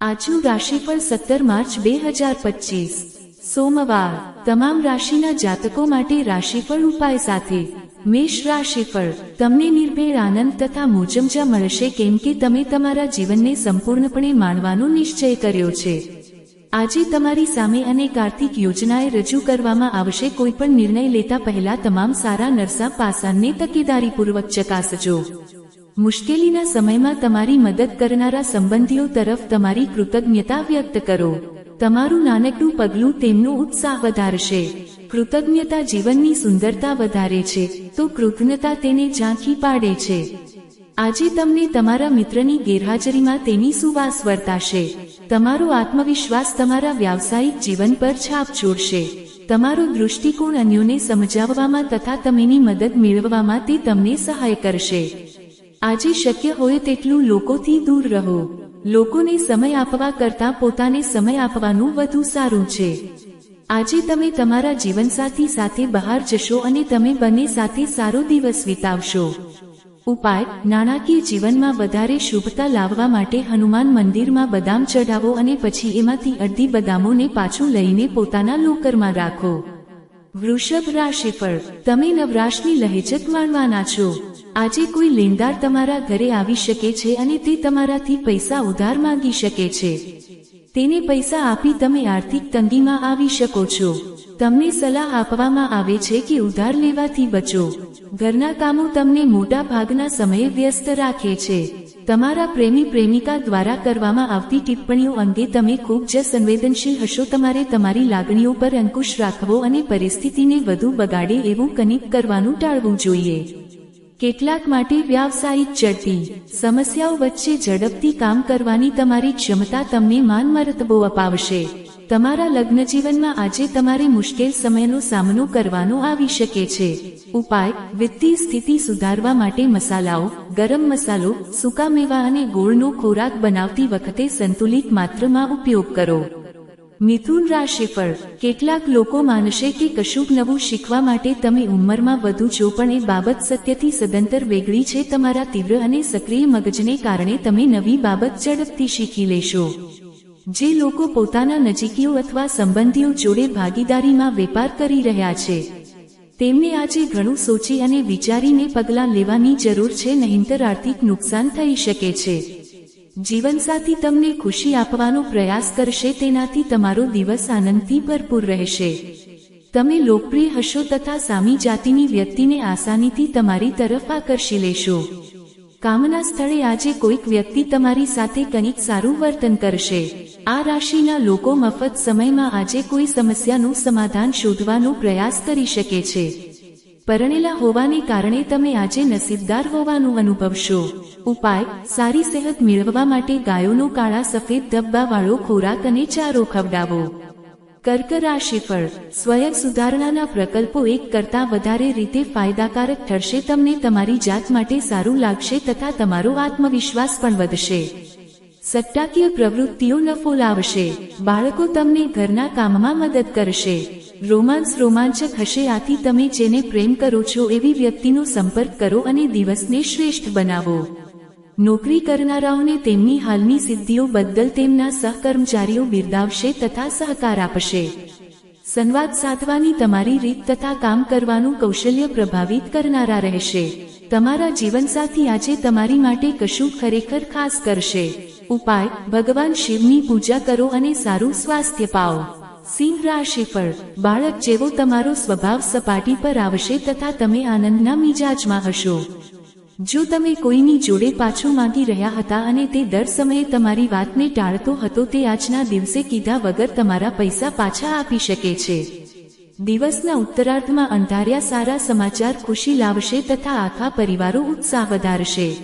આજનું રાશિફળ સત્તર માર્ચ બે હજાર પચીસ. સોમવાર, તમામ રાશિના જાતકો માટે રાશિફળ ઉપાય સાથે. મેષ રાશિફળ તમને નિર્ભેળ આનંદ તથા મોજમજા મળશે કેમ કે તમે તમારા જીવનને સંપૂર્ણપણે માણવાનો નિશ્ચય કર્યો છે. આજે તમારી સામે અનેક આર્થિક યોજનાએ રજૂ કરવામાં આવશે કોઈપણ નિર્ણય લેતા પહેલા તમામ સારા નરસા પાસાને તકેદારીપૂર્વક ચકાસજો. મુશ્કેલીના સમયમાં તમારી મદદ કરનારા સંબંધીઓ તરફ તમારી કૃતજ્ઞતા વ્યક્ત કરો. તમારું નાનકડું પગલું તેમનો ઉત્સાહ વધારશે. કૃતજ્ઞતા જીવનની સુંદરતા વધારે છે, તો કૃતજ્ઞતા તેને ઝાંખી પાડે છે. આજે તમને તમારા મિત્રની ગેરહાજરીમાં તેની સુવાસ વર્તાશે. તમારો આત્મવિશ્વાસ તમારા વ્યાવસાયિક જીવન પર છાપ છોડશે. તમારો દૃષ્ટિકોણ અન્યોને સમજાવવામાં તથા તમેની મદદ મેળવવામાં તે તમને સહાય કરશે. આજે શક્ય હોય તેટલું લોકોથી દૂર રહો. લોકોને સમય આપવા કરતાં પોતાને સમય આપવાનું વધુ સારું છે. આજે તમે તમારા જીવનસાથી સાથે બહાર જશો અને તમે બંને સાથે સારો દિવસ વિતાવશો. ઉપાય, નાણાકીય જીવનમાં વધારે શુભતા લાવવા માટે હનુમાન મંદિરમાં બદામ ચઢાવો અને પછી એમાંથી અડધી બદામોને પાછું લઈને પોતાના લોકરમાં રાખો. વૃષભ રાશિફળ તમે નવરાશની લહેજત માણવાના છો. આજે કોઈ લેણદાર તમારા ઘરે આવી શકે છે અને તે તમારાથી પૈસા ઉધાર માંગી શકે છે. તેને પૈસા આપી તમે આર્થિક તંગીમાં આવી શકો છો. તમને સલાહ આપવામાં આવે છે કે ઉધાર લેવાથી બચો. ઘરના કામો તમને મોટા ભાગના સમયે વ્યસ્ત રાખે છે. તમારા પ્રેમી પ્રેમિકા દ્વારા કરવામાં આવતી ટિપ્પણીઓ અંગે તમે ખૂબ જ સંવેદનશીલ હશો. તમારે તમારી લાગણીઓ પર અંકુશ રાખવો અને પરિસ્થિતિને વધુ બગાડે એવું કનેક્ટ કરવાનું ટાળવું જોઈએ. કેટલાક માટે વ્યાવસાયિક ચડતી સમસ્યાઓ વચ્ચે ઝડપથી કામ કરવાની તમારી ક્ષમતા તમને માન મરતબો અપાવશે. તમારા લગ્ન જીવનમાં આજે તમારે મુશ્કેલ સમયનો સામનો કરવાનો આવી શકે છે. ઉપાય, વિત્તીય સ્થિતિ સુધારવા માટે મસાલાઓ, ગરમ મસાલો, સૂકા મેવા અને ગોળનો ખોરાક બનાવતી વખતે સંતુલિત માત્રામાં ઉપયોગ કરો. મિથુન રાશિફળ કેટલાક લોકો માનશે કે કશુંક નવું શીખવા માટે તમે ઉંમરમાં વધુ છો, પણ એ બાબત સત્યથી સદંતર વેગળી છે. તમારા તીવ્ર અને સક્રિય મગજને કારણે તમે નવી બાબત ઝડપથી શીખી લેશો. જે લોકો પોતાના નજીકીઓ અથવા સંબંધીઓ જોડે ભાગીદારીમાં વેપાર કરી રહ્યા છે, તેમને આજે ઘણું સોચી અને વિચારીને પગલાં લેવાની જરૂર છે. નહીંતર આર્થિક નુકસાન થઈ શકે છે. જીવનસાથી તમને ખુશી આપવાનો પ્રયાસ કરશે, તેનાથી તમારો દિવસ આનંદથી ભરપૂર રહેશે. તમે લોકપ્રિય હશો તથા સામી જાતિની વ્યક્તિને આસાનીથી તમારી તરફ આકર્ષી લેશો. કામના સ્થળે આજે કોઈક વ્યક્તિ તમારી સાથે કંઈક સારું વર્તન કરશે. આ રાશિના લોકો મફત સમયમાં આજે કોઈ સમસ્યાનું સમાધાન શોધવાનો પ્રયાસ કરી શકે છે. પરણેલા હોવાને કારણે તમે આજે નસીબદાર હોવાનું અનુભવશો. ઉપાય, સારી સેહત મેળવવા માટે ગાયોનો કાળા સફેદ ધબ્બાવાળો ખોરાક અને ચારો ખવડાવો. કર્ક રાશિફળ સ્વયં સુધારણાના પ્રકલ્પો એક કરતાં વધારે રીતે ફાયદાકારક ઠરશે તમને તમારી જાત માટે સારું લાગશે તથા તમારો આત્મવિશ્વાસ પણ વધશે. સટ્ટાકીય પ્રવૃત્તિઓ નફો લાવશે. બાળકો તમને ઘરના કામમાં મદદ કરશે. રોમાંસ રોમાંચક હશે આથી તમે જેને પ્રેમ કરો છો એવી વ્યક્તિનો સંપર્ક કરો અને દિવસને શ્રેષ્ઠ બનાવો. નોકરી કરનારાઓને તેમની હાલની સિદ્ધિઓ બદલ તેમના સહકર્મચારીઓ બિરદાવશે તથા સહકાર આપશે. સંવાદ સાધવાની તમારી રીત તથા કામ કરવાનું કૌશલ્ય પ્રભાવિત કરનારા રહેશે. તમારા જીવનસાથી આજે તમારી માટે કશું ખરેખર ખાસ કરશે. ઉપાય, ભગવાન શિવની પૂજા કરો અને સારું સ્વાસ્થ્ય પાઓ. સિંહ પર બાળક જેવો તમારો સ્વભાવ સપાટી પર આવશે તથા તમે આનંદના મિજાજમાં હશો. જો તમે કોઈની જોડે પાછું માંગી રહ્યા હતા અને તે દર સમયે તમારી વાતને ટાળતો હતો તે આજના દિવસે કીધા વગર તમારા પૈસા પાછા આપી શકે છે. દિવસના ઉત્તરાર્ધમાં અંધાર્યા સારા સમાચાર ખુશી લાવશે તથા આખા પરિવારો ઉત્સાહ વધારશે.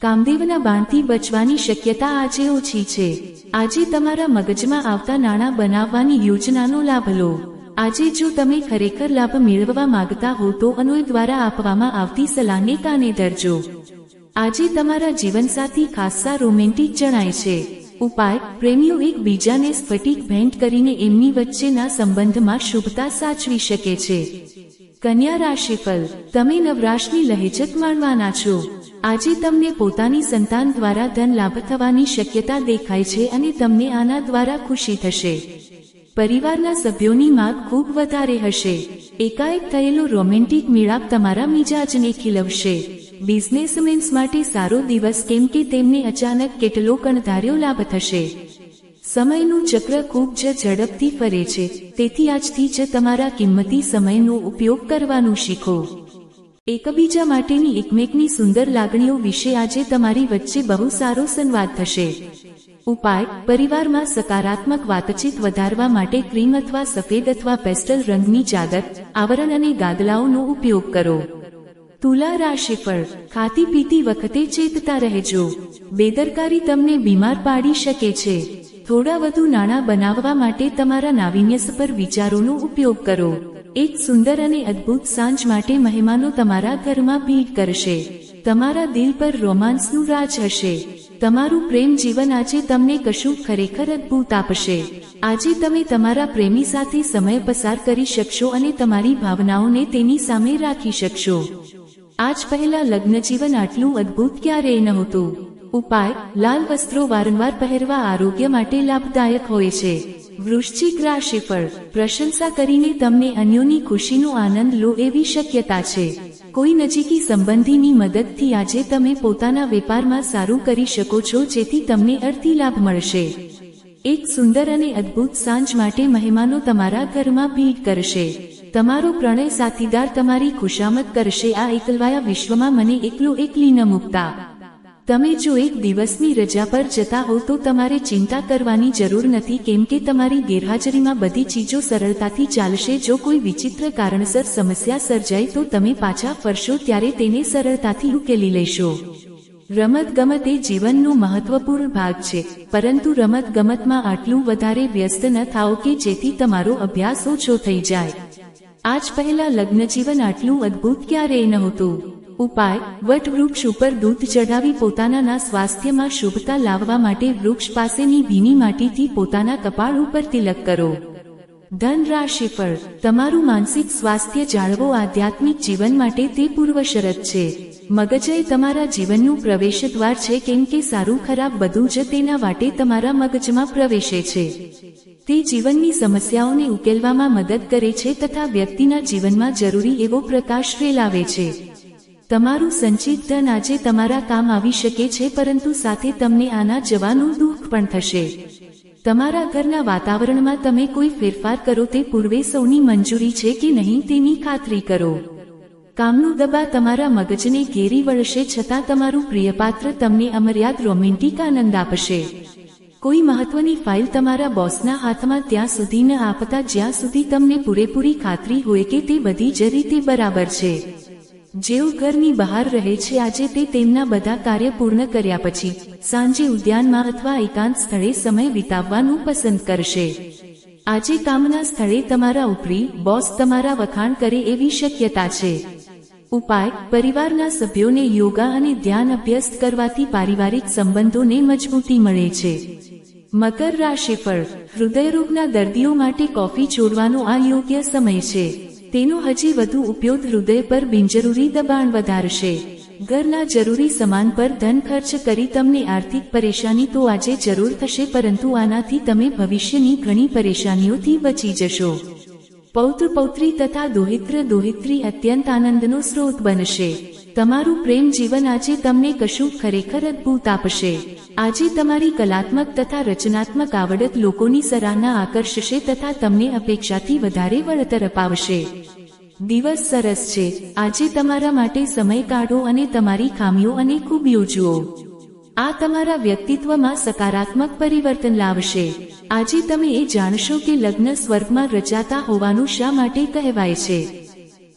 કામદેવના બાણથી બચવાની શક્યતા આજે ઓછી છે. આજે તમારા મગજમાં આવતા નાણાં બનાવવાની યોજનાનો લાભ લો. આજે જો તમે ખરેખર લાભ મેળવવા માંગતા હો તો અનુય દ્વારા આપવામાં આવતી સલાહને કાને ધરજો આજે તમારા જીવનસાથી ખાસ્સા રોમેન્ટિક જણાય છે. ઉપાય, પ્રેમીઓ એકબીજાને સ્ફટિક ભેન્ટ કરીને એમની વચ્ચેના સંબંધમાં શુભતા સાચવી શકે છે. કન્યા રાશિફલ તમે નવરાશની લહેજત માણવાના છો. આજે તમને પોતાની સંતાન દ્વારા ધન લાભ થવાની શક્યતા દેખાય છે અને તમને આના દ્વારા ખુશી થશે. પરિવારના સભ્યોની માગ ખૂબ વધારે હશે. એકાએક થયેલો રોમેન્ટિક મેળાપ તમારા મિજાજને ખીલવશે. બિઝનેસમેન્સ માટે સારો દિવસ કેમ કે તેમને અચાનક કેટલો કણધાર્યો લાભ થશે. સમયનું ચક્ર ખૂબ જ ઝડપથી ફરે છે. તેથી આજથી જ તમારા કિંમતી સમયનો ઉપયોગ કરવાનું શીખો. એકબીજા માટેની એકમેકની સુંદર લાગણીઓ વિશે આજે તમારી વચ્ચે બહુ સારો સંવાદ થશે. ઉપાય, પરિવારમાં સકારાત્મક વાતચીત વધારવા માટે ક્રીમ અથવા સફેદ અથવા પેસ્ટલ રંગની ચાદર, આવરણ અને ગાદલાઓનો ઉપયોગ કરો. તુલા રાશિફળ ખાતી પીતી વખતે ચેતતા રહેજો. બેદરકારી તમને બીમાર પાડી શકે છે. થોડા વધુ નાણાં બનાવવા માટે તમારા નાવીન્યસભર વિચારોનો ઉપયોગ કરો. એક સુંદર અને અદ્ભુત સાંજ માટે મહેમાનો તમારા ઘરમાં ભીડ કરશે. તમારા દિલ પર રોમાન્સનું રાજ હશે. તમારું પ્રેમ જીવન આજે તમને કશું ખરેખર અદ્ભુત આપશે. આજે તમે તમારા પ્રેમી સાથે સમય પસાર કરી શકશો અને તમારી ભાવનાઓને તેની સામે રાખી શકશો. આજ પહેલા લગ્ન જીવન આટલું અદ્ભુત ક્યારેય નહોતું. ઉપાય, લાલ વસ્ત્રો વારંવાર પહેરવા આરોગ્ય માટે લાભદાયક હોય છે. વૃશ્ચિક રાશિફળ પ્રશંસા કરીને તમને અન્યોની ખુશીનો આનંદ લો એવી શક્યતા છે. કોઈ નજીકી સંબંધીની મદદથી આજે તમે પોતાના વેપારમાં સારું કરી શકો છો જેથી તમને અર્થી લાભ મળશે. એક સુંદર અને અદ્ભુત સાંજ માટે મહેમાનો તમારા ઘરમાં ભીડ કરશે. તમારો પ્રણય સાથીદાર તમારી ખુશામત કરશે. આ એકલવાયા વિશ્વમાં મને એકલો એકલી ન મૂકતા. તમે જો એક દિવસની રજા પર જતા હો તો તમારે ચિંતા કરવાની જરૂર નથી કેમ કે તમારી ગેરહાજરીમાં બધી ચીજો સરળતાથી ચાલશે. જો કોઈ વિચિત્ર કારણસર સમસ્યા સર્જાય તો તમે પાછા ફરશો ત્યારે તેને સરળતાથી ઉકેલી લેશો. રમત ગમત એ જીવનનો મહત્વપૂર્ણ ભાગ છે, પરંતુ રમત ગમતમાં આટલું વધારે વ્યસ્ત ન થાઓ કે જેથી તમારો અભ્યાસ ઓછો થઈ જાય. આજ પહેલા લગ્ન જીવન આટલું અદ્ભુત ક્યારેય નહોતું. ઉપાય વટ વૃક્ષ ઉપર દૂધ ચઢાવી પોતાના સ્વાસ્થ્યમાં શુભતા લાવવા માટે વૃક્ષ પાસેની ભીની માટીથી પોતાના કપાળ ઉપર તિલક કરો. ધન રાશિફળ તમારું માનસિક સ્વાસ્થ્ય જાળવો આધ્યાત્મિક જીવન માટે તે પૂર્વ શરત છે. મગજય તમારા જીવનનું પ્રવેશ દ્વાર છે કેમ કે સારું ખરાબ બધું જ તેના વાટે તમારા મગજમાં પ્રવેશે છે. તે જીવનની સમસ્યાઓને ઉકેલવામાં મદદ કરે છે તથા વ્યક્તિના જીવનમાં જરૂરી એવો પ્રકાશ ફેલાવે છે. તમારું સંચિત ધન આજે તમારા કામ આવી શકે છે, પરંતુ સાથે તમને આના જવાનું દુઃખ પણ થશે. તમારા ઘરના વાતાવરણમાં તમે કોઈ ફેરફાર કરો તે પૂર્વે સૌની મંજૂરી છે કે નહીં તેની ખાતરી કરો. કામનું દબા તમારા મગજને ઘેરી વળશે છતાં તમારું પ્રિયપાત્ર તમને અમર્યાદ રોમેન્ટિક આનંદ આપશે. કોઈ મહત્વની ફાઇલ તમારા બોસના હાથમાં ત્યાં સુધી ન આપતા જ્યાં સુધી તમને પૂરેપૂરી ખાતરી હોય કે તે બધી જ રીતે બરાબર છે. જેઓ ઘરની બહાર રહે છે, આજે તે તેમના બધા કાર્ય પૂર્ણ કર્યા પછી સાંજે ઉદ્યાનમાં અથવા એકાંત સ્થળે સમય વિતાવવાનું પસંદ કરશે. આજે કામના સ્થળે તમારા ઉપરી બોસ તમારા વખાણ કરે એવી શક્યતા છે. ઉપાય, પરિવારના સભ્યોને યોગા અને ધ્યાન અભ્યસ્ત કરવાથી પારિવારિક સંબંધોને મજબૂતી મળે છે. મકર રાશિફળ હૃદયરોગના દર્દીઓ માટે કોફી છોડવાનો આ યોગ્ય સમય છે. તેનો હજી વધુ ઉપયોગ હૃદય પર બિનજરૂરી દબાણ વધારશે. ઘરના જરૂરી સામાન પર ધન ખર્ચ કરી તમને આર્થિક પરેશાની તો આજે જરૂર થશે, પરંતુ આનાથી તમે ભવિષ્યની ઘણી પરેશાનીઓથી બચી જશો. પૌત્ર પૌત્રી તથા દોહિત્ર દોહિત્રી અત્યંત આનંદનો સ્રોત બનશે. તમારું પ્રેમ જીવન આજે તમને કશું ખરેખર અદ્ભુત આપશે. આજે તમારી કલાત્મક તથા રચનાત્મક આવડત લોકોની સરાહના આકર્ષશે તથા તમને અપેક્ષાથી વધારે વળતર અપાવશે. દિવસ સરસ છે. આજે તમારા માટે સમય કાઢો અને તમારી ખામીઓ અને ખૂબીઓ જુઓ. આ તમારા વ્યક્તિત્વમાં સકારાત્મક પરિવર્તન લાવશે. આજે તમે એ જાણશો કે લગ્ન સ્વર્ગમાં રચાતા હોવાનું શા માટે કહેવાય છે?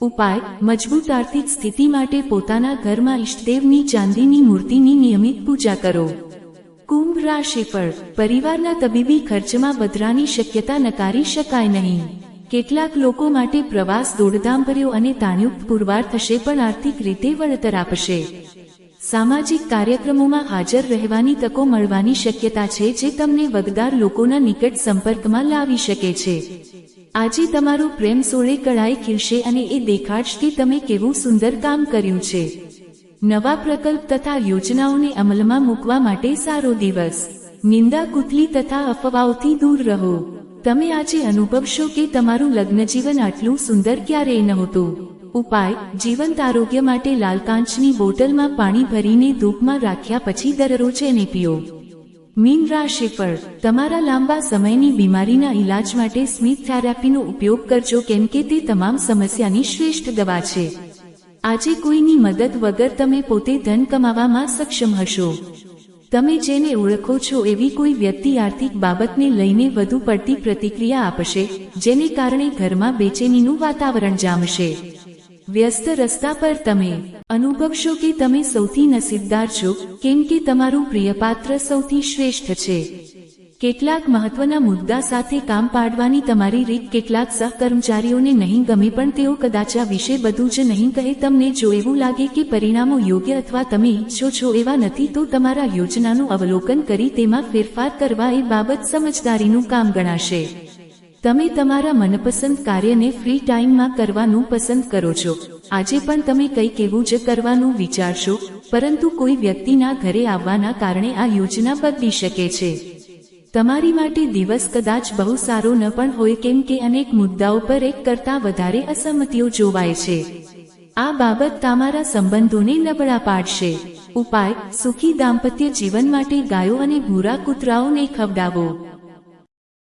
ઉપાય, મજબૂત આર્થિક સ્થિતિ માટે પોતાના ઘરમાં ઇષ્ટદેવની ચાંદીની મૂર્તિની નિયમિત પૂજા કરો. કુંભ રાશિફળ પરિવારના તબીબી ખર્ચમાં વધરાની શક્યતા નકારી શકાય નહીં. કેટલાક લોકો માટે પ્રવાસ દોડધામભર્યો અને તાણયુક્ત પુરવાર થશે પણ આર્થિક રીતે વળતર આપશે. સામાજિક કાર્યક્રમોમાં હાજર રહેવાની તકો મળવાની શક્યતા છે જે તમને વગદાર લોકોના નિકટ સંપર્કમાં લાવી શકે છે. આજે તમારું પ્રેમ સોળે કળાઈ ખીલશે અને એ દેખાડશથી તમે કેવું સુંદર કામ કર્યું છે. નવા પ્રકલ્પ તથા યોજનાઓને અમલમાં મૂકવા માટે સારો દિવસ. નિંદા કુથલી તથા અફવાઓથી દૂર રહો. તમે આજે અનુભવશો કે તમારું લગ્નજીવન આટલું સુંદર ક્યારેય નહોતું. ઉપાય, જીવંત આરોગ્ય માટે લાલકાંચની બોટલમાં પાણી ભરીને ધૂપમાં રાખ્યા પછી દરરોજ એને પીઓ. મીન રાશિફળ તમારા લાંબા સમયની બીમારીના ઈલાજ માટે સ્મિથ થેરાપીનો ઉપયોગ કરજો કેમ કે તે તમામ સમસ્યાની શ્રેષ્ઠ દવા છે. આજે કોઈની મદદ વગર તમે પોતે ધન કમાવામાં સક્ષમ હશો. તમે જેને ઓળખો છો એવી કોઈ વ્યક્તિ આર્થિક બાબતને લઈને વધુ પડતી પ્રતિક્રિયા આપશે, જેને કારણે ઘરમાં બેચેનીનું વાતાવરણ જામશે. વ્યસ્ત રસ્તા પર તમે અનુભવશો કે તમે સૌથી નસીબદાર છો, કેમ કે તમારું પ્રિયપાત્ર સૌથી શ્રેષ્ઠ છે. કેટલાક મહત્વના મુદ્દા સાથે કામ પાડવાની તમારી રીત કેટલાક સહકર્મચારીઓને નહીં ગમે પણ તેઓ કદાચ આ વિશે બધું જ નહીં કહે તમને જો એવું લાગે કે પરિણામો યોગ્ય અથવા તમે ઈચ્છો છો એવા નથી તો તમારા યોજનાનું અવલોકન કરી તેમાં ફેરફાર કરવા એ બાબત સમજદારીનું કામ ગણાશે. તમે તમારા મનપસંદ કાર્યને ફ્રી ટાઈમમાં કરવાનું પસંદ કરો છો. આજે પણ તમે કંઈક એવું જ કરવાનું વિચારશો, પરંતુ કોઈ વ્યક્તિના ઘરે આવવાના કારણે આ યોજના બદલી શકે છે. તમારી માટે દિવસ કદાચ બહુ સારો ન પણ હોય કેમ કે અનેક મુદ્દાઓ પર એક કરતાં વધારે અસંમતિઓ જોવાય છે. આ બાબત તમારા સંબંધોને નબળા પાડશે. ઉપાય, સુખી દાંપત્ય જીવન માટે ગાયો અને ભૂરા કૂતરાઓને ખવડાવો.